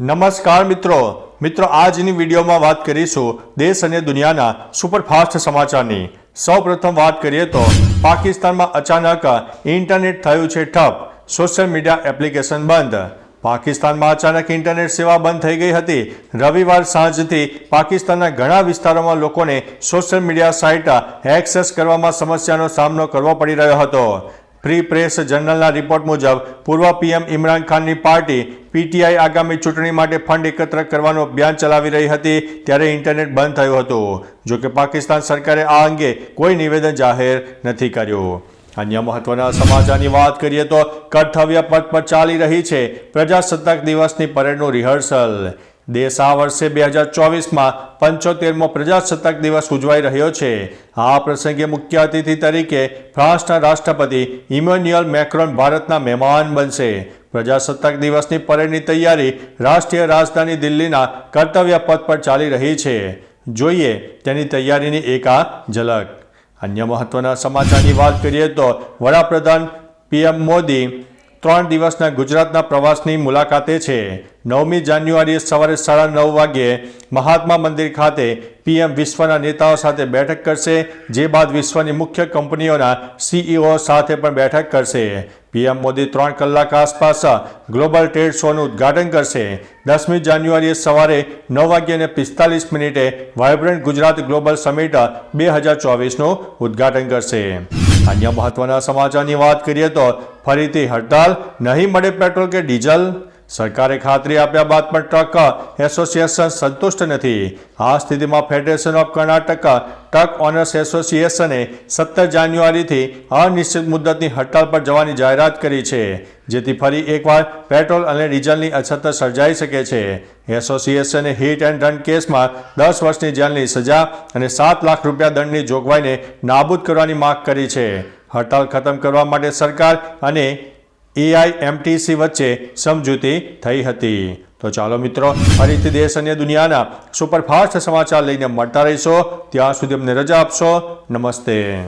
નમસ્કાર મિત્રો. મિત્રો, આજની વિડીયોમાં વાત કરીશું દેશ અને દુનિયાના સુપરફાસ્ટ સમાચારની. સૌપ્રથમ વાત કરીએ તો પાકિસ્તાનમાં અચાનક ઇન્ટરનેટ થયું છે ઠપ. સોશિયલ મીડિયા એપ્લિકેશન બંધ. પાકિસ્તાનમાં અચાનક ઇન્ટરનેટ સેવા બંધ થઈ ગઈ હતી. રવિવાર સાંજથી પાકિસ્તાનના ઘણા વિસ્તારોમાં લોકોને સોશિયલ મીડિયા સાઇટ એક્સેસ કરવામાં સમસ્યાનો સામનો કરવો પડી રહ્યો હતો. ફ્રી પ્રેસ જર્નલના રિપોર્ટ મુજબ, પૂર્વ પીએમ ઇમરાન ખાનની પાર્ટી પીટીઆઈ આગામી ચૂંટણી માટે ફંડ એકત્ર કરવાનું અભિયાન ચલાવી રહી હતી ત્યારે ઇન્ટરનેટ બંધ થયું હતું. જોકે પાકિસ્તાન સરકારે આ અંગે કોઈ નિવેદન જાહેર નથી કર્યું. અન્ય મહત્વના સમાચારની વાત કરીએ તો કર્તવ્ય પથ પર ચાલી રહી છે પ્રજાસત્તાક દિવસની પરેડનું રિહર્સલ દેશ આ વર્ષે બે હજાર ચોવીસમાં પંચોતેરમો પ્રજાસત્તાક દિવસ ઉજવાઈ રહ્યો છે. આ પ્રસંગે મુખ્ય અતિથિ તરીકે ફ્રાન્સના રાષ્ટ્રપતિ ઇમોન્યુઅલ મેક્રોન ભારતના મહેમાન બનશે. પ્રજાસત્તાક દિવસની પરેડની તૈયારી રાષ્ટ્રીય રાજધાની દિલ્હીના કર્તવ્ય પથ પર ચાલી રહી છે. જોઈએ તેની તૈયારીની એક આ ઝલક. અન્ય મહત્વના સમાચારની વાત કરીએ તો વડાપ્રધાન પીએમ મોદી ત્રણ દિવસના ગુજરાતના પ્રવાસની મુલાકાતે છે. નવમી જાન્યુઆરીએ સવારે સાડા નવ વાગ્યે મહાત્મા મંદિર ખાતે પીએમ વિશ્વના નેતાઓ સાથે બેઠક કરશે, જે બાદ વિશ્વની મુખ્ય કંપનીઓના સીઈઓ સાથે પણ બેઠક કરશે. પીએમ મોદી ત્રણ કલાક આસપાસ ગ્લોબલ ટ્રેડ શોનું ઉદ્ઘાટન કરશે. દસમી જાન્યુઆરીએ સવારે નવ વાગ્યે પિસ્તાલીસ મિનિટે વાઇબ્રન્ટ ગુજરાત ગ્લોબલ સમિટ બે હજાર ચોવીસનું ઉદ્ઘાટન કરશે. અન્ય મહત્વના સમાચારની વાત કરીએ તો ફરીથી હડતાલ નહીં મળે પેટ્રોલ કે ડીઝલ? સરકારે ખાતરી આપ્યા બાદ પણ ટ્રક એસોસિએશન સંતુષ્ટ નથી. આ સ્થિતિમાં federation of Karnataka truck owners એસોસિએશને સત્તર જાન્યુઆરીથી અનિશ્ચિત મુદ્દતની હડતાલ પર જવાની જાહેરાત કરી છે, જેથી ફરી એકવાર પેટ્રોલ અને ડીઝલની અછત સર્જાઈ શકે છે. એસોસિએશને હિટ એન્ડ રન કેસમાં દસ વર્ષની જેલની સજા અને સાત લાખ રૂપિયા દંડની જોગવાઈને નાબૂદ કરવાની માંગ કરી છે. હડતાલ ખતમ કરવા માટે સરકાર અને એઆઈએમટીસી વચ્ચે સમજૂતી થઈ હતી. તો ચાલો મિત્રો ફરીથી દેશ અને દુનિયાના સુપરફાસ્ટ સમાચાર લઈને મળતા રહીશો. ત્યાં સુધી અમને રજા આપશો. નમસ્તે.